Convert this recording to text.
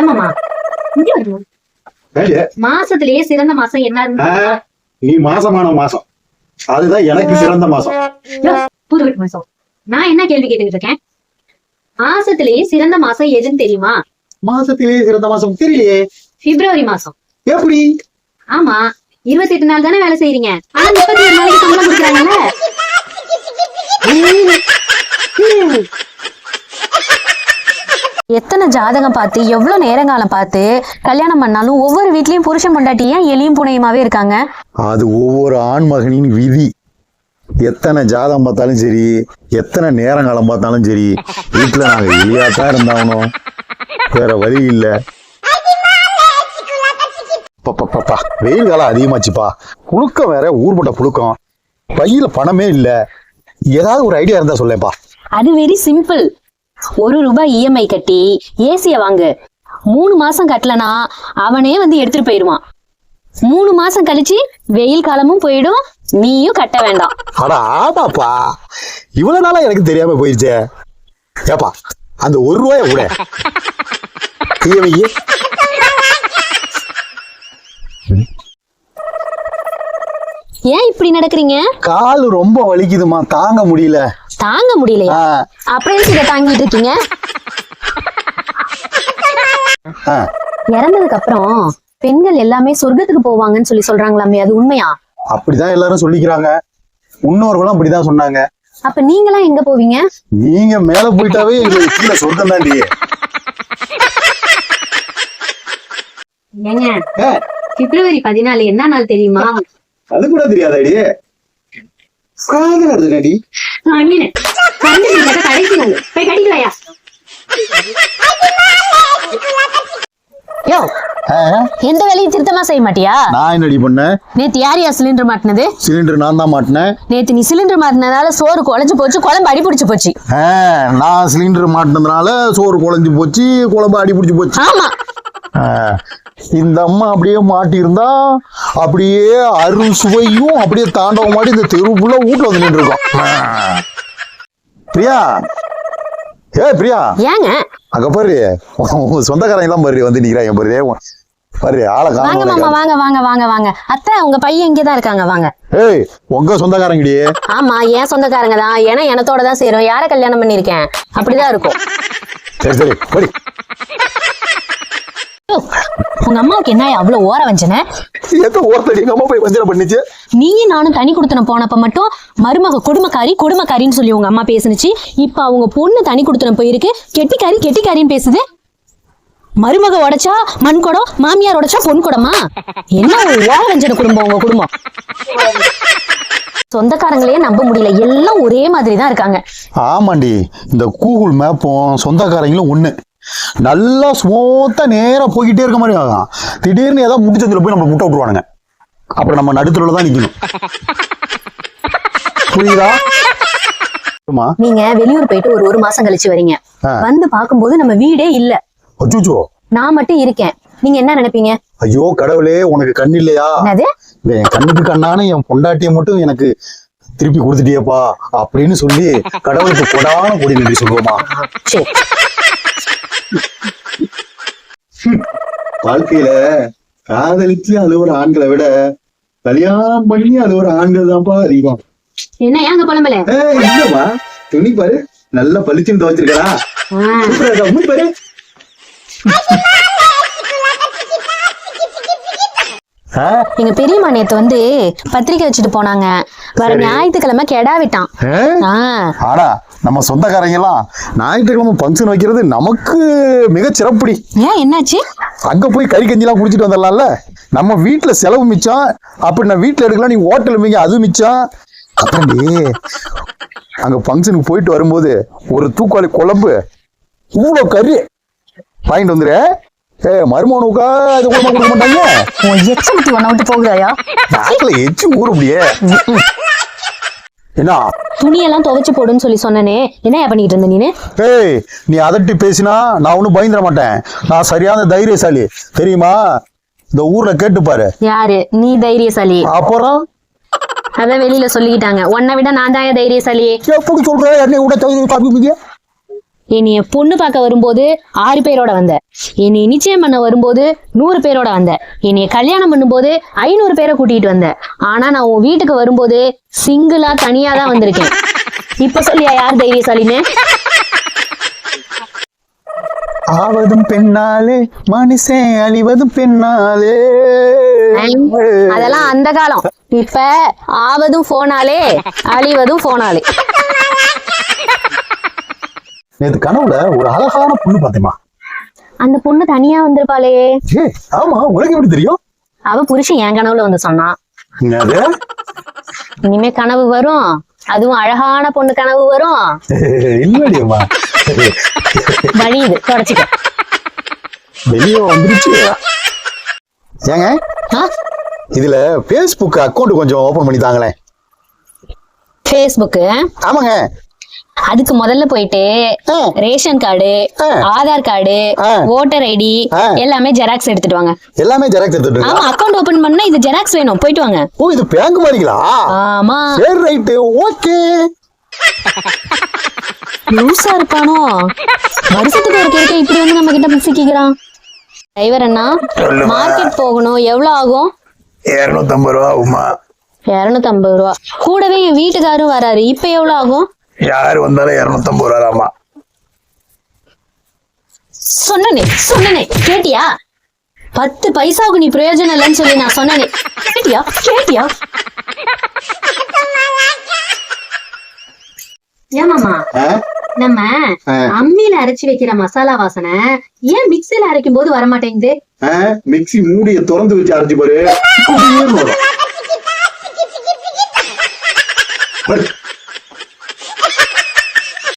ஏமாமா மாசத்திலேயே சிறந்த மாசம் என்ன நீ மாசமான மாசம். அதுதான் எனக்கு சிறந்த மாசம். புது மாசம். நான் என்ன கேள்வி கேட்டுக்கிட்டு இருக்கேன்? மாசத்திலேயே சிறந்த மாசம் எதுன்னு தெரியுமா? மாசத்திலே சிறந்த மாசம் தெரியலையே. பிப்ரவரி மாசம். எப்படி? ஆமா இருபத்தி எட்டு நாள் தானே வேலை செய்றீங்க. ஆனா முப்பத்தி ஏழு நாளைக்கு சம்பளம் கொடுக்குறாங்கல்ல? எத்தனை ஜாதகம் பார்த்து எவ்வளவு நேரங்காலம் பார்த்து கல்யாணம் பண்ணாலும் ஒவ்வொரு வீட்லயும் புருஷன் பொண்டாட்டி ஏன் எலியும் புனையுமாவே இருக்காங்க? அது ஒவ்வொரு ஆண் மகனின் விதி. எத்தனை ஜாதகம் பார்த்தாலும் சரி எத்தனை நேரங்காலம் பார்த்தாலும் சரி வீட்டுல நாங்க இல்லையாத்தான் இருந்தாகணும். வேற வழி இல்ல. பப்பா வெயில் காலம் அதிகமாச்சுப்பா. புழுக்கம் வேற ஊர்பட்ட புழுக்கம் பையில பணமே இல்ல. ஏதாவது ஒரு ஐடியா இருந்தா சொல்லேப்பா அது வெரி சிம்பிள் ஒரு ரூபாய் இஎம்ஐ கட்டி ஏசிய வாங்கு. மூணு மாசம் கட்டலனா அவனே வந்து எடுத்துட்டு போயிடுவான் மூணு மாசம் கழிச்சு வெயில் காலமும் போயிடும் நீயும் கட்ட வேண்டாம். அட ஆமாப்பா. இவ்வளவு நாளா எனக்கு தெரியாம போயிருச்சே. ஏப்பா அந்த ஒரு ரூபாய கூட தீயவையே ஏன் இப்படி நடக்கிறீங்க? கால் ரொம்ப வலிக்குதுமா தாங்க முடியல. தாங்க முடியலையா? ஆ, அப்புறம் இதை தாங்கிட்டு இருக்கீங்க. இறந்ததுக்கு அப்புறம் பெண்கள் எல்லாமே சொர்க்கத்துக்கு போவாங்கன்னு சொல்லி சொல்றாங்களாமே அது உண்மையா? அப்படிதான் எல்லாரும் சொல்லிக்கிறாங்க. முன்னோர்களும் அப்படிதான் சொன்னாங்க. அப்ப நீங்களாம் எங்க போவீங்க? நீங்க மேல போயிட்டாவே எங்களுக்கு கீழே சொர்க்கம் தாண்டி ஏங்க பிப்ரவரி பதினாலு என்ன நாள் தெரியுமா? அது கூட தெரியாதாடி யோ. எந்த வேலையும் திருத்தமா செய்ய மாட்டியா? நான் என்னடி பண்ணேன் நேத்து யாரியா சிலிண்டர் மாட்டினது? சிலிண்டர் நான் தான் மாட்டினேன் நேத்து நீ சிலிண்டர் மாட்டினதால சோறு குழஞ்சு போச்சு குழம்பு அடி பிடிச்சு போச்சு. நான் சிலிண்டர் மாட்டினதுனால சோறு குழஞ்சு போச்சு குழம்பு அடி பிடிச்சி போச்சு. ஆமா. இந்த அம்மா அப்படியே மாட்டியிருந்தா அப்படியே அரு சுவையும் அப்படியே தாண்டவ மாட்டி இந்த தெரு ஃபுல்லா வீட்டுல வந்து நின்று இருக்கோம். பிரியா. ஏ பிரியா. ஏங்க. அங்க பாரு சொந்தக்காரங்க எல்லாம் பாரு வந்து நிக்கிறாங்க பாரு. பாரு ஆளை வாங்க மாமா வாங்க வாங்க வாங்க வாங்க. அத்தை உங்க பையன் இங்கதான் இருக்காங்க வாங்க. ஏய் உங்க சொந்தக்காரங்கடியே ஆமா ஏன் சொந்தக்காரங்க தான். ஏன்னா எனத்தோட தான் சேரும். யார கல்யாணம் பண்ணிருக்கேன் அப்படிதான் இருக்கும். சரி சரி உங்க அம்மாவுக்கு என்ன அவ்வளவு ஓர வஞ்சனை? எத்த ஓரத்தடி எங்க அம்மா போய் வஞ்சனை பண்ணிச்சு? நீயும் நானும் தனி கொடுத்தனம் போனப்ப மட்டும் மருமக கொடுமைக்காரி கொடுமைக்காரின்னு சொல்லி உங்க அம்மா பேசுனுச்சு. இப்ப அவங்க பொண்ணு தனி கொடுத்தனம் போயிருக்கு. கெட்டிக்காரி கெட்டிக்காரின்னு பேசுது. மருமக உடைச்சா மண் குடம் மாமியார் உடைச்சா பொன் குடமா? என்ன ஒரு ஓர வஞ்சன குடும்பம் உங்க குடும்பம்? சொந்தக்காரங்களே நம்ப முடியல. எல்லாம் ஒரே மாதிரி தான் இருக்காங்க. ஆமாண்டி இந்த கூகுள் மேப்பும் சொந்தக்காரங்களும் ஒண்ணு. நல்லா ஸ்மூத்தா நேரா போய்கிட்டே இருக்க மாதிரி ஆகும் திடீர்னு ஏதாவது முடிச்சதுல போய் நம்ம முட்டை விட்டுருவானுங்க. அப்புறம் நம்ம நடுத்தருல தான் நிக்கணும். புரியுதா? நீங்க வெளியூர் போயிட்டு ஒரு ஒரு மாசம் கழிச்சு வரீங்க. வந்து பாக்கும்போது நம்ம வீடே இல்ல. அச்சுச்சோ. நான் மட்டும் இருக்கேன். நீங்க என்ன நினைப்பீங்க? ஐயோ கடவுளே உனக்கு கண் இல்லையா? என் கண்ணுக்கு கண்ணான என் பொண்டாட்டியை மட்டும் எனக்கு திருப்பி கொடுத்துட்டியப்பா அப்படின்னு சொல்லி கடவுளுக்கு கொடான கொடி நன்றி சொல்லுவோமா? வாழ்க்கையில காதலிச்சு அழுவுற ஆண்களை விட கல்யாணம் பண்ணி அழுவுற ஆண்கள் தான்ப்பா அதிகம். என்ன ஏங்க புலம்பல? இல்லம்மா. துணி பாரு. நல்லா பளிச்சுன்னு துவைச்சிருக்கா பாரு? எங்க பெரியம்மா நேத்து வந்து பத்திரிக்கை வச்சுட்டு போனாங்க. வர. ஞாயிற்றுக்கிழமை கெடா விட்டான் ஆ? ஆ, ஆனா நம்ம சொந்தக்காரங்க எல்லாம் ஞாயிற்றுக்கிழமை ஃபங்க்ஷன் வைக்கிறது நமக்கு மிக சிறப்புடி. ஏன் என்னாச்சு? அங்க போய் கறி கஞ்சிலாம் குடிச்சிட்டு வந்துடலாம்ல நம்ம வீட்டுல செலவு மிச்சம். அப்படி நான் வீட்டுல எடுக்கலாம் நீ ஹோட்டல் மிங்க அது மிச்சம். அப்புறம்டி அங்க ஃபங்க்ஷனுக்கு போயிட்டு வரும்போது ஒரு தூக்காளி குழம்பு இவ்வளோ கறி. வாங்கிட்டு வந்துரு. ஏ மருமகனுக்கா அது குழம்பு கொடுக்க மாட்டாங்க உன் எச்சமத்தி ஒன்ன விட்டு போகுதாயா? நாக்கில் எச்சு முடியே. என்ன? துணியெல்லாம் துவைச்சு போடுன்னு சொல்லி சொன்னனே. என்னையா பண்ணிட்டு இருந்த நீனு? ஏய் நீ அதட்டி பேசினா நான் ஒன்றும் பயந்துட மாட்டேன். நான் சரியான தைரியசாலி. தெரியுமா? இந்த ஊர்ல கேட்டு பாரு. யாரு? நீ தைரியசாலி. அப்புறம்? அதான் வெளியில சொல்லிக்கிட்டாங்க. உன்னை விட நான் தான் தைரியசாலி. எப்படி சொல்ற? என்னை விட தைரியம் காமிப்பீங்க என்னைய பொண்ணு பார்க்க வரும்போது ஆறு பேரோட வந்த. என்னைய நிச்சயம் பண்ண வரும்போது நூறு பேரோட வந்த. என்னைய கல்யாணம் பண்ணும்போது ஐநூறு பேரை கூட்டிட்டு வந்த. ஆனா நான் உன் வீட்டுக்கு வரும்போது சிங்கிளா தனியா தான் வந்திருக்கேன். இப்ப சொல்லியா யார் தைரியசாலின்னு? ஆவதும் பெண்ணாலே மனுஷன் அழிவதும் பெண்ணாலே. அதெல்லாம் அந்த காலம். இப்ப ஆவதும் போனாலே அழிவதும் போனாலே. நேத்து கனவுல ஒரு அழகான பொண்ணு பார்த்தேமா அந்த பொண்ணு தனியா வந்திருப்பாளே. ஆமா உனக்கு எப்படி தெரியும்? அவ புருஷன் என் கனவுல வந்து சொன்னான். இனிமே கனவு வரும். அதுவும் அழகான பொண்ணு கனவு வரும். இல்லடியம்மா. வழி இது தொடச்சிக்க. வெளியே வந்துருச்சு. ஏங்க? இதுல பேஸ்புக் அக்கௌண்ட் கொஞ்சம் ஓபன் பண்ணி தாங்களேன். ஃபேஸ்புக்கு ஆமாங்க. அதுக்கு முதல்ல போயிட்டு. Ration card. Aadhaar card. Voter ID. எல்லாமே ஜெராக்ஸ் எடுத்துட்டு வாங்க. எல்லாமே ஜெராக்ஸ் எடுத்துட்டு ஆமா அக்கவுண்ட் ஓபன் பண்ணா இது ஜெராக்ஸ் வேணும். போயிட்டு வாங்க. ஓ இது பேங்க் மாதிரிங்களா? ஆமா. சரி ரைட்டு. ஓகே. லூசா இருப்பானோ? வருஷத்துக்கு ஒரு கேட்க இப்படி வந்து நம்ம கிட்ட சிக்கிக்கிறான் டிரைவர் அண்ணா. மார்க்கெட் போகணும். எவ்வளவு ஆகும்? இருநூத்தம்பது ரூபா உமா இருநூத்தம்பது ரூபா. கூடவே என் வீட்டுக்காரும் வராரு. இப்ப எவ்வளவு ஆகும்? யாரு வந்தாலும் இருநூத்தம்பது ரூபாமா சொன்னனே சொன்னனே கேட்டியா? பத்து பைசாவுக்கு நீ பிரயோஜனம் இல்லைன்னு சொல்லி நான் சொன்னனே. கேட்டியா கேட்டியா? ஏமாமா நம்ம அம்மியில அரைச்சு வைக்கிற மசாலா வாசனை ஏன் மிக்ஸில அரைக்கும் போது வரமாட்டேங்குது மிக்ஸி மூடிய திறந்து வச்சு அரைச்சு. பாரு,